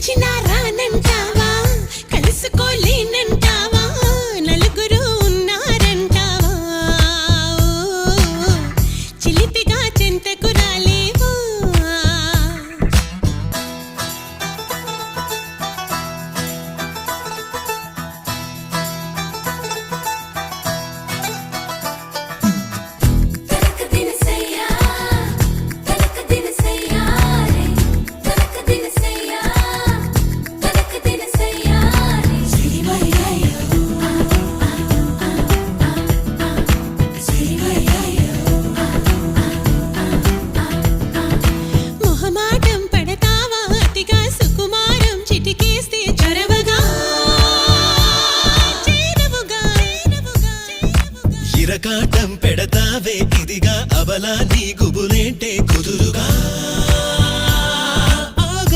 tonight. ఇరకాటం పెడతావే ఇదిగా అవలా నీ గుబులేంటే